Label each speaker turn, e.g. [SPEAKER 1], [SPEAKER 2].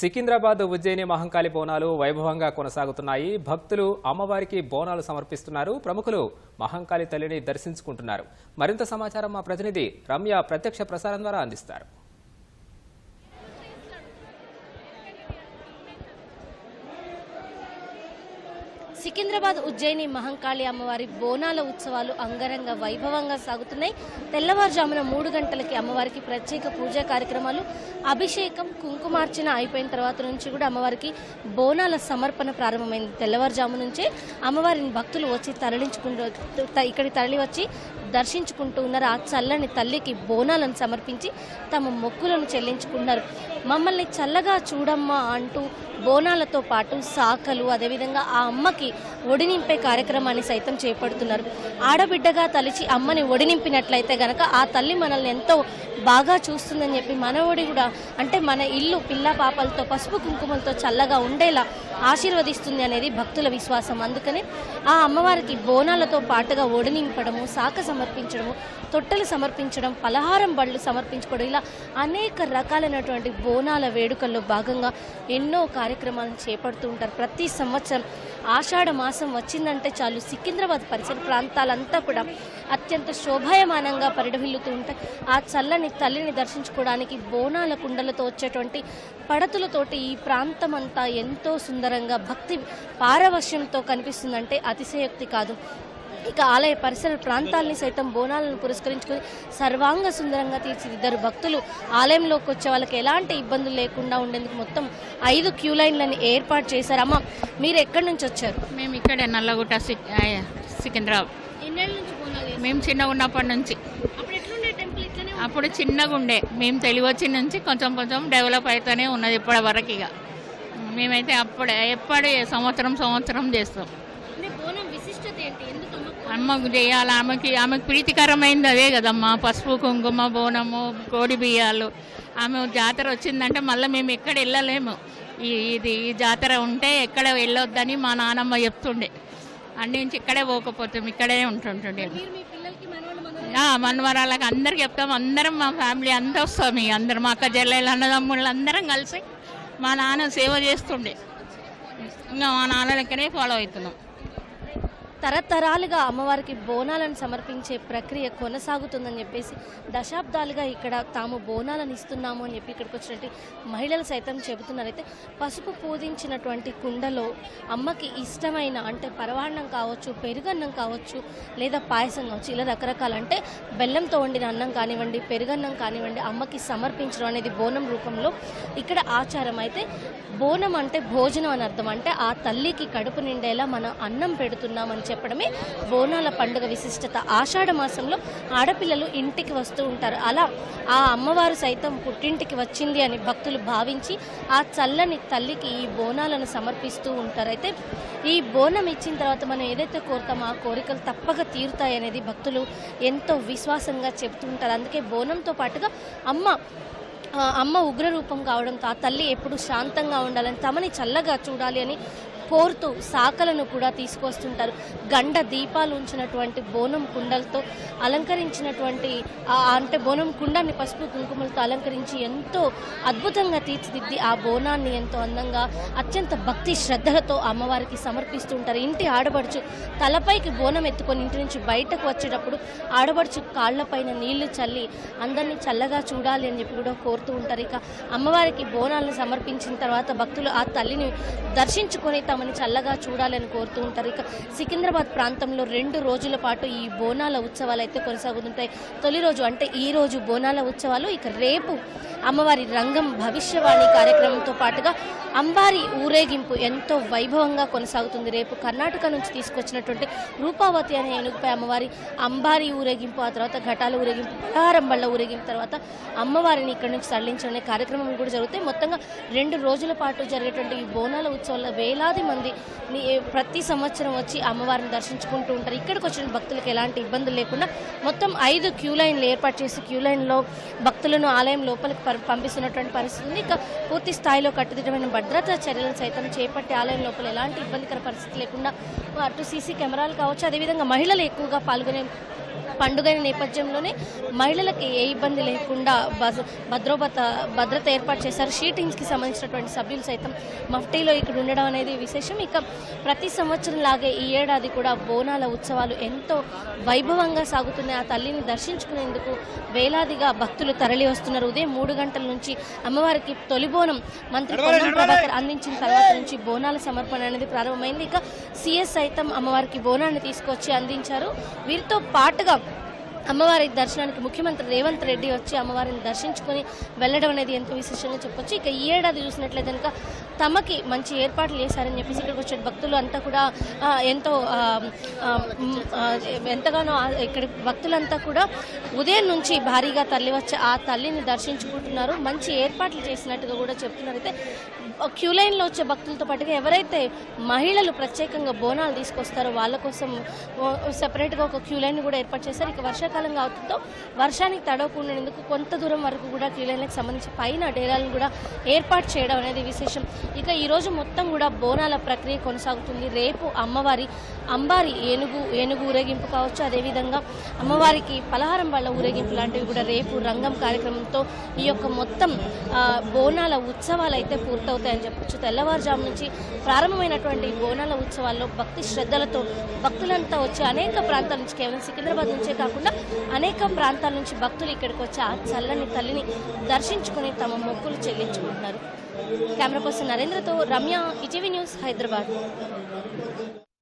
[SPEAKER 1] సికింద్రాబాద్ ఉజ్జయిని మహంకాళి బోనాలు వైభవంగా కొనసాగుతున్నాయి. భక్తులు అమ్మవారికి బోనాలు సమర్పిస్తున్నారు. ప్రముఖులు మహంకాళి తల్లిని దర్శించుకుంటున్నారు. మరింత సమాచారం మా ప్రతినిధి రమ్య ప్రత్యక్ష ప్రసారం ద్వారా అందిస్తారు.
[SPEAKER 2] సికింద్రాబాద్ ఉజ్జయిని మహంకాళి అమ్మవారి బోనాల ఉత్సవాలు అంగరంగ వైభవంగా సాగుతున్నాయి. తెల్లవారుజామున మూడు గంటలకి అమ్మవారికి ప్రత్యేక పూజా కార్యక్రమాలు అభిషేకం కుంకుమార్చన అయిపోయిన తర్వాత నుంచి కూడా అమ్మవారికి బోనాల సమర్పణ ప్రారంభమైంది. తెల్లవారుజాము నుంచే అమ్మవారిని భక్తులు వచ్చి తరలించుకుంటూ ఇక్కడికి తరలి వచ్చి దర్శించుకుంటూ ఉన్నారు. ఆ చల్లని తల్లికి బోనాలను సమర్పించి తమ మొక్కులను చెల్లించుకున్నారు మమ్మల్ని చల్లగా చూడమ్మా అంటూ బోనాలతో పాటు సాకలు అదేవిధంగా ఆ అమ్మకి ఒడినింపే కార్యక్రమాన్ని సైతం చేపడుతున్నారు. ఆడబిడ్డగా తలిచి అమ్మని ఒడినింపినట్లయితే గనక ఆ తల్లి మనల్ని ఎంతో బాగా చూస్తుందని చెప్పి మనవడి కూడా అంటే మన ఇల్లు పిల్ల పాపలతో పసుపు కుంకుమలతో చల్లగా ఉండేలా ఆశీర్వదిస్తుంది అనేది భక్తుల విశ్వాసం. అందుకనే ఆ అమ్మవారికి బోనాలతో పాటుగా ఒడినింపడము సాక సమర్పించడము తొట్టెలు సమర్పించడం పలహారం బళ్ళు సమర్పించుకోవడం ఇలా అనేక రకాలైనటువంటి బోనాల వేడుకల్లో భాగంగా ఎన్నో కార్యక్రమాలను చేపడుతూ ఉంటారు. ప్రతి సంవత్సరం ఆషాఢ మాసం వచ్చిందంటే చాలు. సికింద్రాబాద్ పరిసర ప్రాంతాలంతా కూడా అత్యంత శోభాయమానంగా పరిడవిల్లుతూ ఉంటాయి. ఆ చల్లని తల్లిని దర్శించుకోవడానికి బోనాల కుండలతో వచ్చేటువంటి పడతులతోటి ఈ ప్రాంతం అంతా ఎంతో సుందరంగా భక్తి పారవశ్యంతో కనిపిస్తుందంటే అతిశయోక్తి కాదు. ఇక ఆలయ పరిసర ప్రాంతాలని సైతం బోనాలను పురస్కరించుకుని సర్వాంగ సుందరంగా తీర్చిదిద్దరు భక్తులు. ఆలయంలోకి వచ్చే వాళ్ళకి ఎలాంటి ఇబ్బందులు లేకుండా ఉండేందుకు మొత్తం ఐదు క్యూ లైన్లని ఏర్పాటు చేశారు. అమ్మ మీరు ఎక్కడి నుంచి వచ్చారు?
[SPEAKER 3] మేము ఇక్కడే నల్లగుట్ట సికింద్రాబాద్. మేము చిన్నగా ఉన్నప్పటి నుంచి.
[SPEAKER 2] అప్పుడు
[SPEAKER 3] చిన్నగా ఉండే. మేము తెలివి వచ్చిన నుంచి కొంచెం కొంచెం డెవలప్ అవుతూనే ఉన్నది ఇప్పటి వరకు ఇక. మేమైతే అప్పుడే ఎప్పటి సంవత్సరం సంవత్సరం చేస్తాం.
[SPEAKER 2] అంటే బోనం విశిష్టత ఏంటి? ఎందుకు అమ్మ?
[SPEAKER 3] అమ్మకు చేయాలి? ఆమెకి ఆమెకు ప్రీతికరమైంది అదే కదమ్మా. పసుపు కుంకుమ బోనము కోడి బియ్యాలు. ఆమె జాతర వచ్చిందంటే మళ్ళీ మేము ఎక్కడ వెళ్ళలేము. ఈ ఇది ఈ జాతర ఉంటే ఎక్కడ వెళ్ళొద్దని మా నానమ్మ చెప్తుండే. అన్ని నుంచి ఇక్కడే పోకపోతాం ఇక్కడే ఉంటుంటుండే.
[SPEAKER 2] మీరు మీ పిల్లలకి మనవాళ్ళు మన
[SPEAKER 3] ఆ, మనవరాళ్ళకి అందరికి చెప్తాం. అందరం మా ఫ్యామిలీ అంతా వస్తాం మీ అందరం మా అక్క చెల్లెలు అన్నదమ్ముళ్ళు అందరం కలిసి మా నాన్న సేవ చేస్తుండే. ఇంకా మా నాన్న లెక్కనే ఫాలో అవుతున్నాం.
[SPEAKER 2] తరతరాలుగా అమ్మవారికి బోనాలను సమర్పించే ప్రక్రియ కొనసాగుతుందని చెప్పేసి దశాబ్దాలుగా ఇక్కడ తాము బోనాలను ఇస్తున్నాము అని చెప్పి ఇక్కడికి వచ్చినట్టు మహిళలు సైతం చెబుతున్నారైతే పసుపు పూజించినటువంటి కుండలో అమ్మకి ఇష్టమైన అంటే పరవాన్నం కావచ్చు పెరుగన్నం కావచ్చు లేదా పాయసం కావచ్చు ఇలా రకరకాల అంటే బెల్లంతో వండిన అన్నం కానివ్వండి పెరుగన్నం కానివ్వండి అమ్మకి సమర్పించడం అనేది బోనం రూపంలో ఇక్కడ ఆచారం. అయితే బోనం అంటే భోజనం అని అర్థం. అంటే ఆ తల్లికి కడుపు నిండేలా మనం అన్నం పెడుతున్నామని చెప్పడమే. బోనాల పండుగ విశిష్టత. ఆషాఢ మాసంలో ఆడపిల్లలు ఇంటికి వస్తూ ఉంటారు. అలా ఆ అమ్మవారు సైతం పుట్టింటికి వచ్చింది అని భక్తులు భావించి ఆ చల్లని తల్లికి ఈ బోనాలను సమర్పిస్తూ ఉంటారు. అయితే ఈ బోనం ఇచ్చిన తర్వాత మనం ఏదైతే కోరుతామో ఆ కోరికలు తప్పక తీరుతాయి అనేది భక్తులు ఎంతో విశ్వాసంగా చెప్తూ ఉంటారు. అందుకే బోనంతో పాటుగా అమ్మ అమ్మ ఉగ్రరూపం కావడంతో ఆ తల్లి ఎప్పుడు శాంతంగా ఉండాలని తమని చల్లగా చూడాలి అని కోరుతూ సాకలను కూడా తీసుకొస్తుంటారు. గండ దీపాలు ఉంచినటువంటి బోనం కుండలతో అలంకరించినటువంటి అంటే బోనం కుండాన్ని పసుపు కుంకుమలతో అలంకరించి ఎంతో అద్భుతంగా తీర్చిదిద్ది ఆ బోనాన్ని ఎంతో అందంగా అత్యంత భక్తి శ్రద్ధలతో అమ్మవారికి సమర్పిస్తుంటారు ఇంటి ఆడబడుచు తలపైకి బోనం ఎత్తుకొని ఇంటి నుంచి బయటకు వచ్చేటప్పుడు ఆడబడుచు కాళ్ళపైన నీళ్ళు చల్లి అందరినీ చల్లగా చూడాలి అని చెప్పి కూడా కోరుతూ ఉంటారు. ఇక అమ్మవారికి బోనాలను సమర్పించిన తర్వాత భక్తులు ఆ తల్లిని దర్శించుకొని తమ తమని చల్లగా చూడాలని కోరుతూ ఉంటారు. ఇక సికింద్రాబాద్ ప్రాంతంలో రెండు రోజుల పాటు ఈ బోనాల ఉత్సవాలు అయితే కొనసాగుతుంటాయి. తొలి రోజు అంటే ఈ రోజు బోనాల ఉత్సవాలు. ఇక రేపు అమ్మవారి రంగం భవిష్యవాణి కార్యక్రమంతో పాటుగా అంబారి ఊరేగింపు ఎంతో వైభవంగా కొనసాగుతుంది. రేపు కర్ణాటక నుంచి తీసుకొచ్చినటువంటి రూపావతి అనే ఏనుగుపై అమ్మవారి అంబారి ఊరేగింపు ఆ తర్వాత ఘటాల ఊరేగింపు పలారంబళ్ళ ఊరేగింపు తర్వాత అమ్మవారిని ఇక్కడ నుంచి తరలించడం కార్యక్రమం కూడా జరుగుతాయి. మొత్తంగా రెండు రోజుల పాటు జరిగేటువంటి ఈ బోనాల ఉత్సవాల్లో వేలాది మంది ప్రతి సంవత్సరం వచ్చి అమ్మవారిని దర్శించుకుంటూ ఉంటారు. ఇక్కడికి వచ్చిన భక్తులకు ఎలాంటి ఇబ్బందులు లేకుండా మొత్తం ఐదు క్యూ లైన్లు ఏర్పాటు చేసి క్యూ లైన్లో భక్తులను ఆలయం లోపలికి పంపిస్తున్నటువంటి పరిస్థితి ఉంది. ఇక పూర్తి స్థాయిలో కట్టుదిట్టమైన భద్రతా చర్యలను సైతం చేపట్టి ఆలయం లోపల ఎలాంటి ఇబ్బందికర పరిస్థితి లేకుండా అటు సీసీ కెమెరాలు కావచ్చు అదేవిధంగా మహిళలు ఎక్కువగా పాల్గొనే పండుగ నేపథ్యంలోనే మహిళలకు ఏ ఇబ్బంది లేకుండా భద్ర భద్రోభత భద్రత ఏర్పాటు చేశారు. షీటింగ్స్కి సంబంధించినటువంటి సభ్యులు సైతం మఫ్టీలో ఇక్కడ ఉండడం అనేది విశేషం. ఇక ప్రతి సంవత్సరం లాగే ఈ ఏడాది కూడా బోనాల ఉత్సవాలు ఎంతో వైభవంగా సాగుతున్నాయి. ఆ తల్లిని దర్శించుకునేందుకు వేలాదిగా భక్తులు తరలి వస్తున్నారు. ఉదయం మూడు గంటల నుంచి అమ్మవారికి తొలి బోనం మంత్రి పొన్నం ప్రభాకర్ అందించిన తర్వాత నుంచి బోనాల సమర్పణ అనేది ప్రారంభమైంది. ఇక సిఎస్ సైతం అమ్మవారికి బోనాన్ని తీసుకొచ్చి అందించారు. వీరితో పాటుగా అమ్మవారి దర్శనానికి ముఖ్యమంత్రి రేవంత్ రెడ్డి వచ్చి అమ్మవారిని దర్శించుకొని వెళ్ళడం అనేది ఎంతో విశేషంగా చెప్పొచ్చు. ఇక ఈ ఏడాది చూసినట్లయితే కనుక తమకి మంచి ఏర్పాట్లు చేశారని చెప్పేసి ఇక్కడికి వచ్చే భక్తులు అంతా కూడా ఎంతో ఎంతగానో ఇక్కడ భక్తులంతా కూడా ఉదయం నుంచి భారీగా తల్లి వచ్చి ఆ తల్లిని దర్శించుకుంటున్నారు. మంచి ఏర్పాట్లు చేసినట్టుగా కూడా చెప్తున్నారు. అయితే క్యూ లైన్లో వచ్చే భక్తులతో పాటుగా ఎవరైతే మహిళలు ప్రత్యేకంగా బోనాలు తీసుకొస్తారో వాళ్ళ కోసం సెపరేట్గా ఒక క్యూ లైన్ కూడా ఏర్పాటు చేశారు. ఇక వర్షాకాలం కావడంతో వర్షానికి తడవకుండా ఉండేందుకు కొంత దూరం వరకు కూడా క్యూ సంబంధించి పైన డేరాలను కూడా ఏర్పాటు చేయడం అనేది విశేషం. ఇక ఈరోజు మొత్తం కూడా బోనాల ప్రక్రియ కొనసాగుతుంది. రేపు అమ్మవారి అంబారి ఏనుగు ఏనుగు ఊరేగింపు కావచ్చు. అదేవిధంగా అమ్మవారికి పలహారం వాళ్ళ ఊరేగింపు లాంటివి కూడా రేపు రంగం కార్యక్రమంతో ఈ యొక్క మొత్తం బోనాల ఉత్సవాలు అయితే పూర్తవుతాయని చెప్పొచ్చు. తెల్లవారుజాము నుంచి ప్రారంభమైనటువంటి బోనాల ఉత్సవాల్లో భక్తి శ్రద్ధలతో భక్తులంతా వచ్చి అనేక ప్రాంతాల నుంచి కేవలం సికింద్రాబాద్ నుంచే కాకుండా అనేక ప్రాంతాల నుంచి భక్తులు ఇక్కడికి వచ్చి ఆ చల్లని తల్లిని దర్శించుకుని తమ మొక్కులు చెల్లించుకుంటున్నారు. కెమెరా పర్సన్ నరేంద్రతో రమ్య ఈటీవీ న్యూస్ హైదరాబాద్.